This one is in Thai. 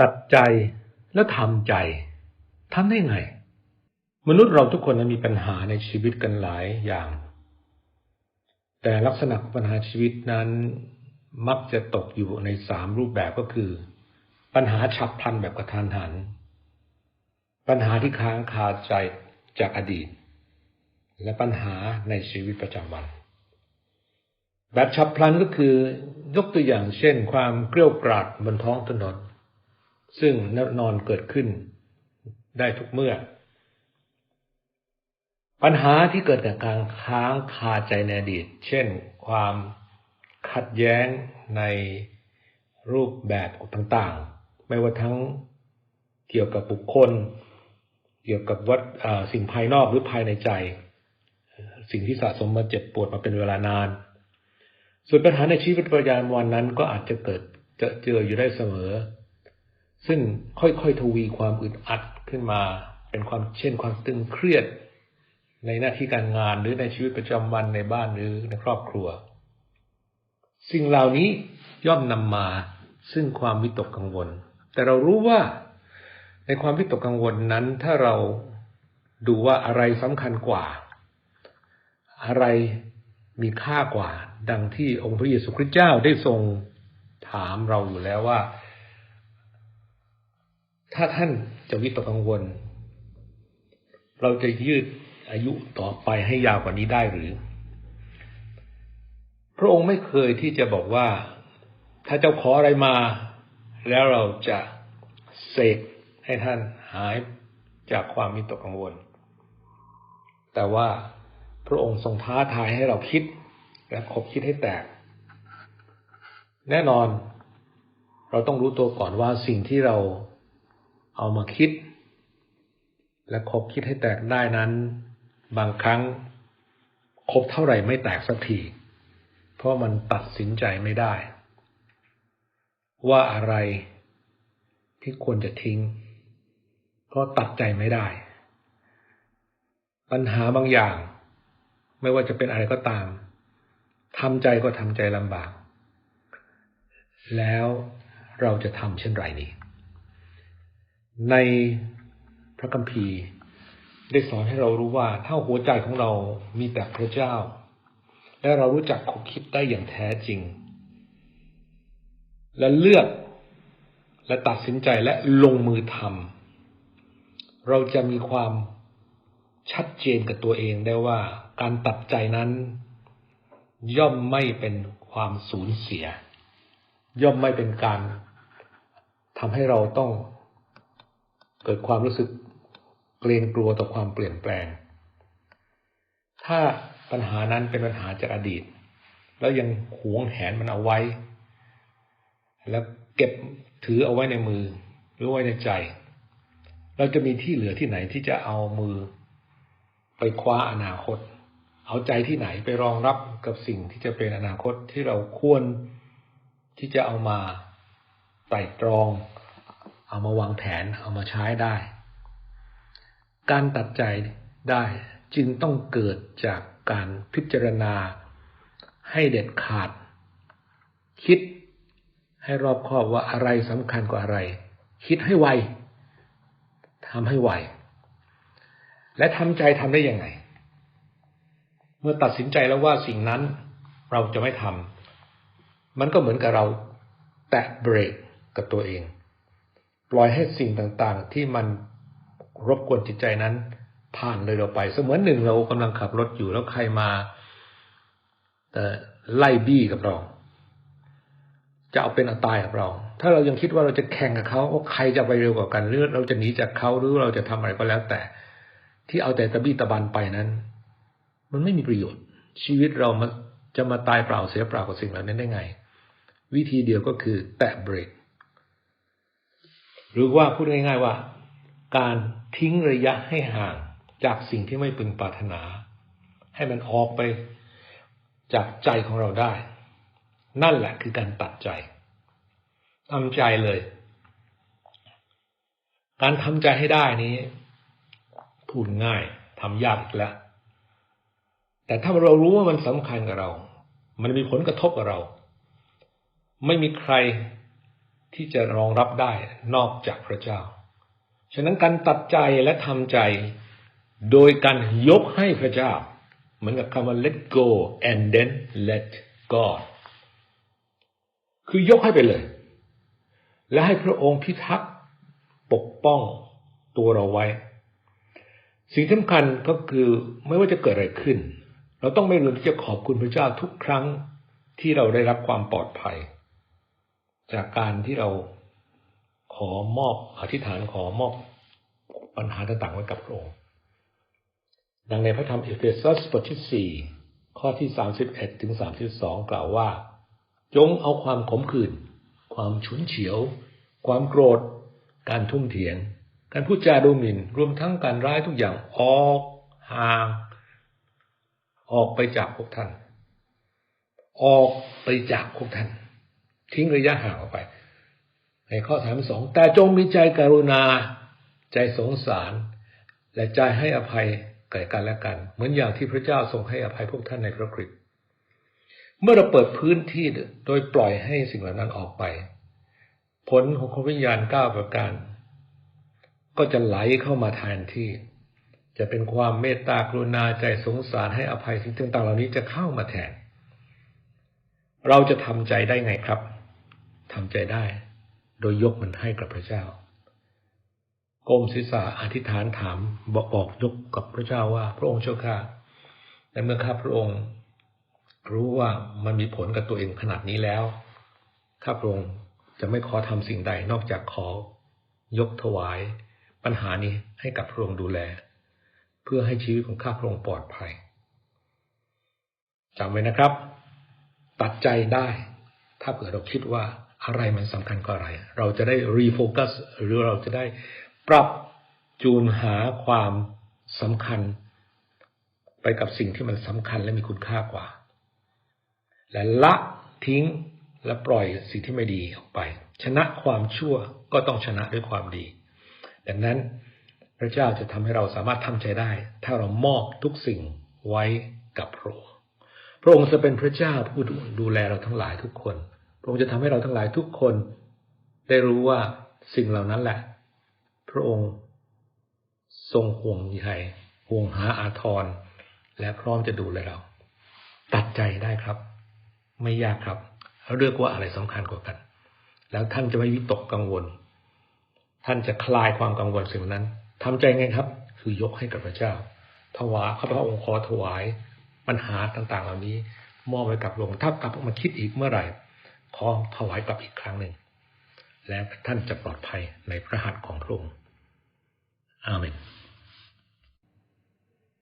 ตัดใจแล้วทำใจทำได้ไง มนุษย์เราทุกคนนั้นมีปัญหาในชีวิตกันหลายอย่าง แต่ลักษณะของปัญหาชีวิตนั้นมักจะตกอยู่ในสามรูปแบบก็คือ ปัญหาฉับพลันแบบกระทันหัน ปัญหาที่ค้างคาใจจากอดีต และปัญหาในชีวิตประจำวัน แบบฉับพลันก็คือยกตัวอย่างเช่น ความเกลี้ยวกราดบนท้องถนน ซึ่งแน่นอนเกิดขึ้นได้ทุกเมื่อ ปัญหาที่เกิดจากการค้างคาใจในอดีต เช่น ความขัดแย้งในรูปแบบต่างๆ ไม่ว่าทั้งเกี่ยวกับบุคคล เกี่ยวกับวัดสิ่งภายนอกหรือภายในใจ สิ่งที่สะสมมาเจ็บปวดมาเป็นเวลานาน ส่วนปัญหาในชีวิตประจำวันนั้นก็อาจจะเกิดจะเจออยู่ได้เสมอ ซึ่งค่อยๆทวีความอึดอัดขึ้นมา เป็นความเช่นความตึงเครียด ในหน้าที่การงานหรือในชีวิตประจำวันในบ้านหรือในครอบครัว สิ่งเหล่านี้ย่อมนำมาซึ่งความวิตกกังวล แต่เรารู้ว่าในความวิตกกังวลนั้นถ้าเราดูว่าอะไรสำคัญกว่า อะไรมีค่ากว่า ดังที่องค์พระเยซูคริสต์เจ้าได้ทรงถามเราอยู่แล้วว่า ถ้าท่านจะวิตกกังวล เราจะยืดอายุต่อไปให้ยาวกว่านี้ได้หรือ พระองค์ไม่เคยที่จะบอกว่า ถ้าเจ้าขออะไรมา แล้วเราจะเสกให้ท่านหายจากความมิตกกังวล แต่ว่าพระองค์ทรงท้าทายให้เราคิด และคบคิดให้แตก แน่นอน เราต้องรู้ตัวก่อนว่าสิ่งที่เรา เอามาคิด และคบคิดให้แตกได้นั้น บางครั้งคบเท่าไหร่ไม่แตกสักที เพราะมันตัดสินใจไม่ได้ ว่าอะไรที่ควรจะทิ้งเพราะตัดใจไม่ได้ ปัญหาบางอย่าง ไม่ว่าจะเป็นอะไรก็ตามทำใจก็ทำใจลำบาก แล้วเราจะทำเช่นไรนี้ ในพระคัมภีร์ ได้สอนให้เรารู้ว่าถ้าหัวใจของเรามีแต่พระเจ้า และเรารู้จักคบคิดได้อย่างแท้จริง และเลือกและตัดสินใจและลงมือทำเราจะมีความชัดเจนกับตัวเองได้ว่าการตัดใจนั้น ย่อมไม่เป็นความสูญเสีย ย่อมไม่เป็นการทำให้เราต้อง เกิดความรู้สึกเกรงกลัวต่อความเปลี่ยนแปลง ถ้าปัญหานั้นเป็นปัญหาจากอดีต แล้วยังหวงแหนมันเอาไว้ แล้วเก็บถือเอาไว้ในมือ หรือไว้ในใจ เราจะมีที่เหลือที่ไหนที่จะเอามือ ไปคว้าอนาคต เอาใจที่ไหนไปรองรับกับสิ่งที่จะเป็นอนาคตที่เราควรที่จะเอามาไต่ตรอง เอามาวางแผนเอามาใช้ได้ การตัดใจได้จึงต้องเกิดจากการพิจารณา ให้เด็ดขาด คิดให้รอบคอบว่าอะไรสำคัญกว่าอะไร คิดให้ไวทำให้ไว และทำใจทำได้ยังไง เมื่อตัดสินใจแล้วว่าสิ่งนั้นเราจะไม่ทำมันก็เหมือนกับเราแตะเบรกกับตัวเอง ปล่อยให้สิ่งต่างๆ ที่มันรบกวนจิตใจนั้น ผ่านเลยเราไป เสมือนหนึ่งเรากำลังขับรถอยู่แล้วใครมาไล่บี้กับเรา จะเอาเป็นเอาตายกับเรา ถ้าเรายังคิดว่าเราจะแข่งกับเขาว่าใครจะไปเร็วกว่ากันหรือเราจะหนีจากเขาหรือเราจะทำอะไรก็แล้วแต่ ที่เอาแต่ตะบี้ตะบันไปนั้น มันไม่มีประโยชน์ ชีวิตเรามันจะมาตายเปล่าเสียเปล่ากับสิ่งเหล่านั้นได้ไง วิธีเดียวก็คือแตะเบรก หรือว่าพูดง่าย ๆว่า การทิ้งระยะให้ห่างจากสิ่งที่ไม่พึงปรารถนา ให้มันออกไปจากใจของเราได้ นั่นแหละคือการตัดใจทำใจเลย การทำใจให้ได้นี้พูดง่ายทำยากอีกแล้ว แต่ถ้าเรารู้ว่ามันสำคัญกับเรา มันมีผลกระทบกับเรา ไม่มีใคร ที่จะรองรับได้นอกจากพระเจ้า ฉะนั้นการตัดใจและทำใจ โดยการยกให้พระเจ้า เหมือนกับคำว่า let go and then let God คือยกให้ไปเลย และให้พระองค์พิทักษ์ปกป้องตัวเราไว้ สิ่งสำคัญก็คือไม่ว่าจะเกิดอะไรขึ้น เราต้องไม่ลืมที่จะขอบคุณพระเจ้าทุกครั้งที่เราได้รับความปลอดภัย จากการที่เราขอมอบอธิษฐานขอมอบปัญหาต่างๆไว้กับพระองค์ดังในพระธรรมเอเฟซัสบทที่4ข้อที่31ถึง32กล่าวว่า จงเอาความขมขื่นความฉุนเฉียว ความโกรธ การทุ่มเถียง การพูดจาดูหมิ่น รวมทั้งการร้ายทุกอย่างออกห่าง ออกไปจากพวกท่าน ออกไปจากพวกท่าน ทิ้งระยะห่างออกไป ในข้อถามสองแต่จงมีใจกรุณา ใจสงสาร และใจให้อภัยแก่กันและกัน เหมือนอย่างที่พระเจ้าทรงให้อภัยพวกท่านในพระคริสต์เมื่อเราเปิดพื้นที่โดยปล่อยให้สิ่งเหล่านั้นออกไป ผลของคนวิญญาณเก้าประการ ก็จะไหลเข้ามาแทนที่ จะเป็นความเมตตากรุณาใจสงสารให้อภัยสิ่งต่างๆเหล่านี้จะเข้ามาแทน เราจะทำใจได้ไงครับ ทำใจได้ โดยยกมันให้กับพระเจ้าก้มศีรษะอธิษฐานถามบอกบอกยกกับพระเจ้าว่า พระองค์เจ้าข้าแต่เมื่อข้าพระองค์ รู้ว่ามันมีผลกับตัวเองขนาดนี้แล้วข้าพระองค์จะไม่ขอทำสิ่งใดนอกจากขอยกถวาย ปัญหานี้ให้กับพระองค์ดูแล เพื่อให้ชีวิตของข้าพระองค์ปลอดภัยจำไว้นะครับ ตัดใจได้ ถ้าเกิดเราคิดว่า อะไรมันสำคัญกว่าอะไร เราจะได้รีโฟกัสหรือเราจะได้ปรับจูนหาความสำคัญ ไปกับสิ่งที่มันสำคัญและมีคุณค่ากว่า และละทิ้งและปล่อยสิ่งที่ไม่ดีออกไป ชนะความชั่วก็ต้องชนะด้วยความดี ดังนั้นพระเจ้าจะทำให้เราสามารถทำใจได้ ถ้าเรามอบทุกสิ่งไว้กับพระองค์พระองค์จะเป็นพระเจ้าผู้ดูแลเราทั้งหลายทุกคน ระองค์จะทำให้เราทั้งหลายทุกคน ได้รู้ว่าสิ่งเหล่านั้นแหละ พระองค์ทรงห่วงใยห่วงหาอาทร และพร้อมจะดูแลเรา ตัดใจได้ครับ ไม่ยากครับเลือกว่าอะไรสำคัญกว่ากัน แล้วท่านจะไม่วิตกกังวล ท่านจะคลายความกังวลสิ่งนั้นทำใจไงครับ คือยกให้กับพระเจ้าถวายข้าพระองค์ขอถวายปัญหาต่าง ๆ เหล่านี้ มอบไว้กับหลวงถ้ากลับมาคิดอีกเมื่อไหร่ ขอถวายกลับอีกครั้งหนึ่ง และท่านจะปลอดภัยในพระหัตถ์ของพระองค์อาเมน